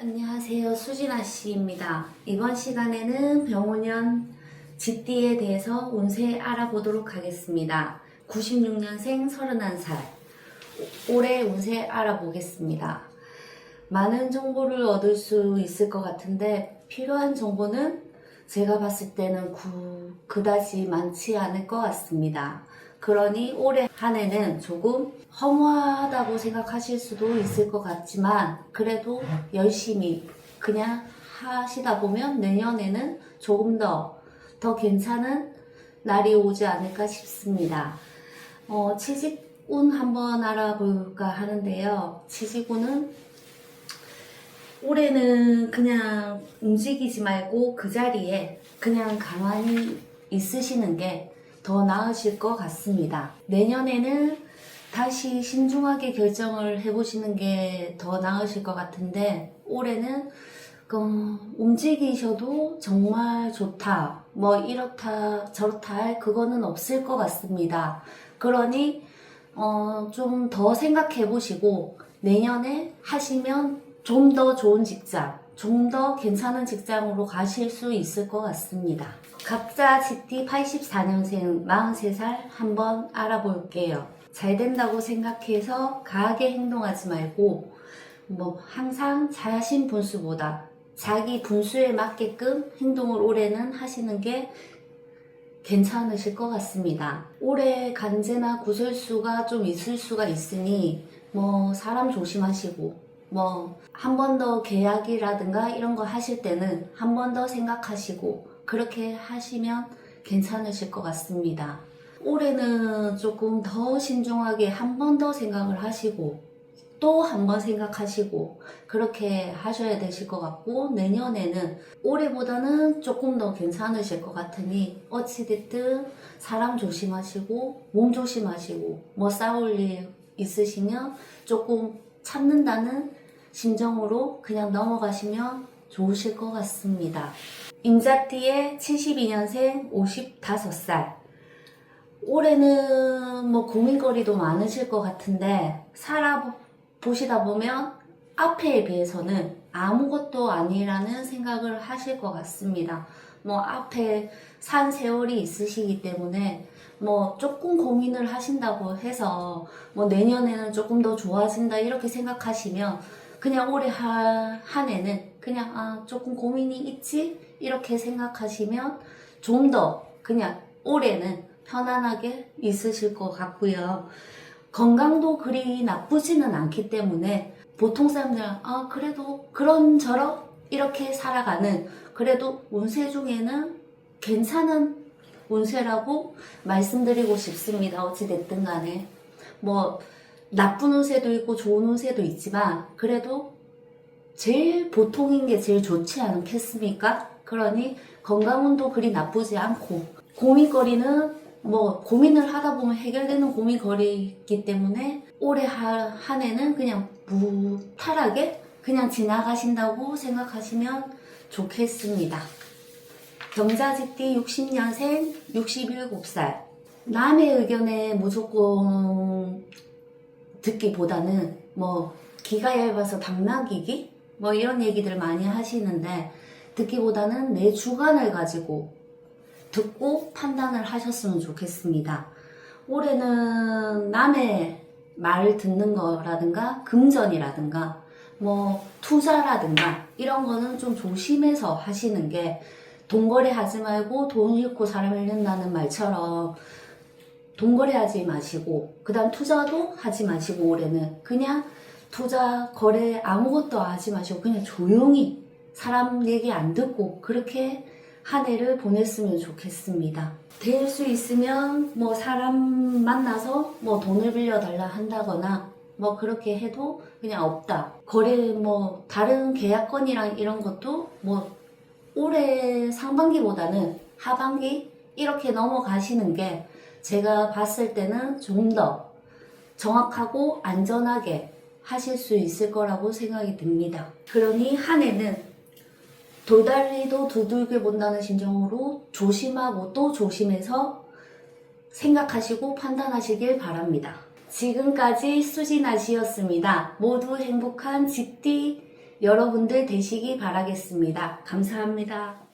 안녕하세요. 수진아 씨입니다. 이번 시간에는 병원년 GT에 대해서 운세 알아보도록 하겠습니다. 96년생 31살. 올해 운세 알아보겠습니다. 많은 정보를 얻을 수 있을 것 같은데 필요한 정보는 제가 봤을 때는 구, 그다지 많지 않을 것 같습니다. 그러니 올해 한 해는 조금 허무하다고 생각하실 수도 있을 것 같지만 그래도 열심히 그냥 하시다 보면 내년에는 조금 더, 더 괜찮은 날이 오지 않을까 싶습니다. 어, 취직운 한번 알아볼까 하는데요. 취직운은 올해는 그냥 움직이지 말고 그 자리에 그냥 가만히 있으시는 게 더 나으실 것 같습니다. 내년에는 다시 신중하게 결정을 해보시는 게 더 나으실 것 같은데 올해는 어, 움직이셔도 정말 좋다, 뭐 이렇다 저렇다 할 그거는 없을 것 같습니다. 그러니 어, 좀 더 생각해 보시고 내년에 하시면 좀 더 좋은 직장, 좀 더 괜찮은 직장으로 가실 수 있을 것 같습니다. 각자 GT 84년생 43살 한번 알아볼게요. 잘 된다고 생각해서 가하게 행동하지 말고 뭐 항상 자신 분수보다 자기 분수에 맞게끔 행동을 올해는 하시는 게 괜찮으실 것 같습니다. 올해 간제나 구설수가 좀 있을 수가 있으니 뭐 사람 조심하시고 뭐 한 번 더 계약이라든가 이런 거 하실 때는 한 번 더 생각하시고 그렇게 하시면 괜찮으실 것 같습니다. 올해는 조금 더 신중하게 한 번 더 생각을 하시고 또 한 번 생각하시고 그렇게 하셔야 되실 것 같고 내년에는 올해보다는 조금 더 괜찮으실 것 같으니 어찌됐든 사람 조심하시고 몸 조심하시고 뭐 싸울 일 있으시면 조금 참는다는 심정으로 그냥 넘어가시면 좋으실 것 같습니다. 임자띠의 72년생 55살 올해는 뭐 고민거리도 많으실 것 같은데 살아보시다 보면 앞해에 비해서는 아무것도 아니라는 생각을 하실 것 같습니다. 뭐 앞에 산 세월이 있으시기 때문에 뭐 조금 고민을 하신다고 해서 뭐 내년에는 조금 더 좋아진다 이렇게 생각하시면 그냥 올해 하, 한 해는 그냥 아 조금 고민이 있지 이렇게 생각하시면 좀 더 그냥 올해는 편안하게 있으실 것 같고요. 건강도 그리 나쁘지는 않기 때문에 보통 사람들은 아 그래도 그런저런 이렇게 살아가는 그래도 운세 중에는 괜찮은 운세라고 말씀드리고 싶습니다. 어찌됐든 간에 뭐 나쁜 운세도 있고 좋은 운세도 있지만 그래도 제일 보통인 게 제일 좋지 않겠습니까? 그러니 건강운도 그리 나쁘지 않고 고민거리는 뭐 고민을 하다 보면 해결되는 고민거리이기 때문에 올해 하- 한 해는 그냥 무탈하게 그냥 지나가신다고 생각하시면 좋겠습니다. 경자지띠 60년생 67살 남의 의견에 무조건 듣기보다는 뭐 기가 얇아서 당나귀기 뭐 이런 얘기들 많이 하시는데 듣기보다는 내 주관을 가지고 듣고 판단을 하셨으면 좋겠습니다. 올해는 남의 말을 듣는 거라든가 금전이라든가 뭐 투자라든가 이런 거는 좀 조심해서 하시는 게 돈거래 하지 말고 돈 잃고 사람 잃는다는 말처럼 돈거래 하지 마시고 그 다음 투자도 하지 마시고 올해는 그냥 투자 거래 아무것도 하지 마시고 그냥 조용히 사람 얘기 안 듣고 그렇게 한 해를 보냈으면 좋겠습니다. 될 수 있으면 뭐 사람 만나서 뭐 돈을 빌려달라 한다거나 뭐 그렇게 해도 그냥 없다. 거래 뭐 다른 계약건이랑 이런 것도 뭐 올해 상반기보다는 하반기 이렇게 넘어가시는 게 제가 봤을 때는 좀 더 정확하고 안전하게 하실 수 있을 거라고 생각이 듭니다. 그러니 한 해는 돌다리도 두들겨 본다는 심정으로 조심하고 또 조심해서 생각하시고 판단하시길 바랍니다. 지금까지 수진아씨였습니다. 모두 행복한 집띠 여러분들 되시기 바라겠습니다. 감사합니다.